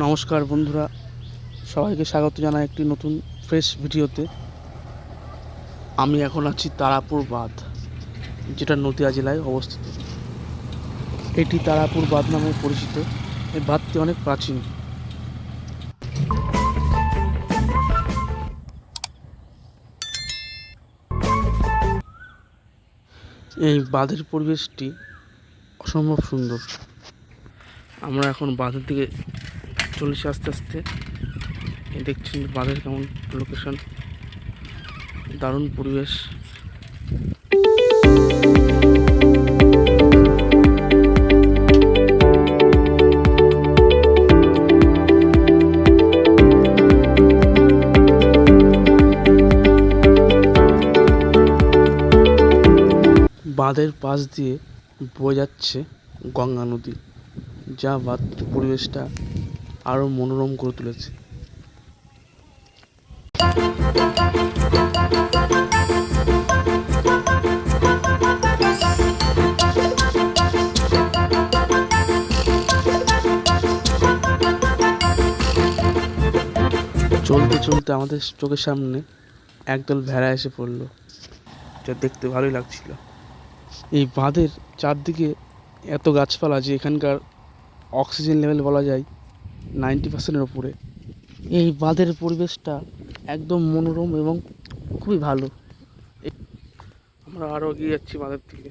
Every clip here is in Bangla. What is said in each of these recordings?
নমস্কার বন্ধুরা, সবাইকে স্বাগত জানাই একটি নতুন ফ্রেশ ভিডিওতে। আমি এখন আছি তারাপুর বাঁধ, যেটা নদীয়া জেলায় অবস্থিত। এটি তারাপুর বাঁধ নামে পরিচিত। এই বাঁধটি অনেক প্রাচীন। এই বাঁধের পরিবেশটি অসম্ভব সুন্দর। আমরা এখন বাঁধের দিকে চলেছি আস্তে আস্তে। দেখছেন বাঁধের কেমন লোকেশন দারুণ পরিবেশ। বাঁধের পাশ দিয়ে বয়ে যাচ্ছে গঙ্গা নদী। যা বাদ পরিবেশটা আরও মনোরম করে তুলেছে। চলতে চলতে আমাদের চোখের সামনে একদল ভেড়া এসে পড়ল, যা দেখতে ভালোই লাগছিল। এই বাঁধের চারদিকে এত গাছপালা যে এখানকার অক্সিজেন লেভেল বলা যায় নাইনটি পার্সেন্টের ওপরে। এই বাঁধের পরিবেশটা একদম মনোরম এবং খুবই ভালো। আমরা আরও এগিয়ে যাচ্ছি বাঁধের দিকে।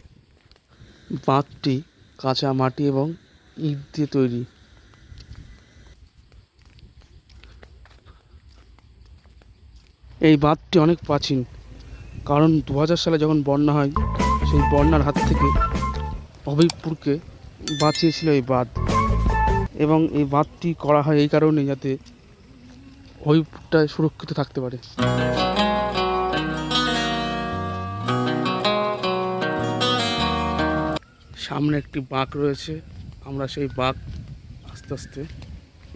বাঁধটি কাঁচা মাটি এবং ইট দিয়ে তৈরি। এই বাঁধটি অনেক প্রাচীন কারণ দু হাজার সালে যখন বন্যা হয় সেই বন্যার হাত থেকে হবিবপুরকে বাঁচিয়েছিল এই বাঁধ। এবং এই বাঁধটি করা হয় এই কারণে যাতে হবিবপুরটা সুরক্ষিত থাকতে পারে। সামনে একটি বাঁক রয়েছে। আমরা সেই বাঁক আস্তে আস্তে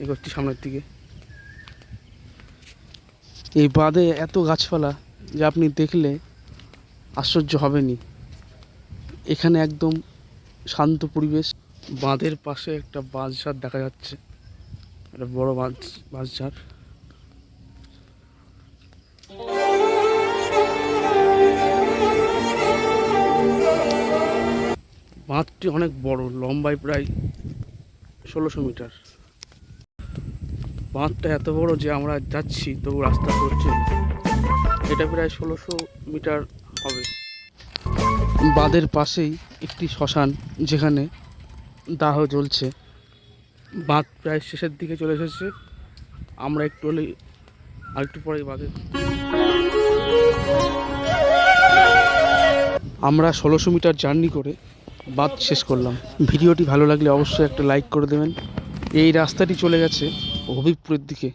এগোচ্ছি সামনের দিকে। এই বাঁধে এত গাছপালা যে আপনি দেখলে আশ্চর্য হবেনি এখানে একদম শান্ত পরিবেশ। বাঁধের পাশে একটা বাঁশঝাড় দেখা যাচ্ছে। একটা বড় বাঁশ বাঁশঝাড় বাঁধটি অনেক বড়, লম্বায় প্রায় ষোলোশো মিটার। বাঁধটা এত বড় যে আমরা যাচ্ছি, তবু রাস্তা পড়ছে এটা প্রায় ষোলোশো মিটার হবে। বাঁধের পাশেই একটি শ্মশান, যেখানে দাহ জ্বলছে। বাঁধ প্রায় শেষের দিকে চলে এসেছে। আমরা একটু হলেই আরেকটু পরেই পরে বাঁধে। আমরা ষোলোশো মিটার জার্নি করে বাদ শেষ করলাম। ভিডিওটি ভালো লাগলে অবশ্যই একটা লাইক করে দেবেন। এই রাস্তাটি চলে গেছে হবিবপুরের দিকে।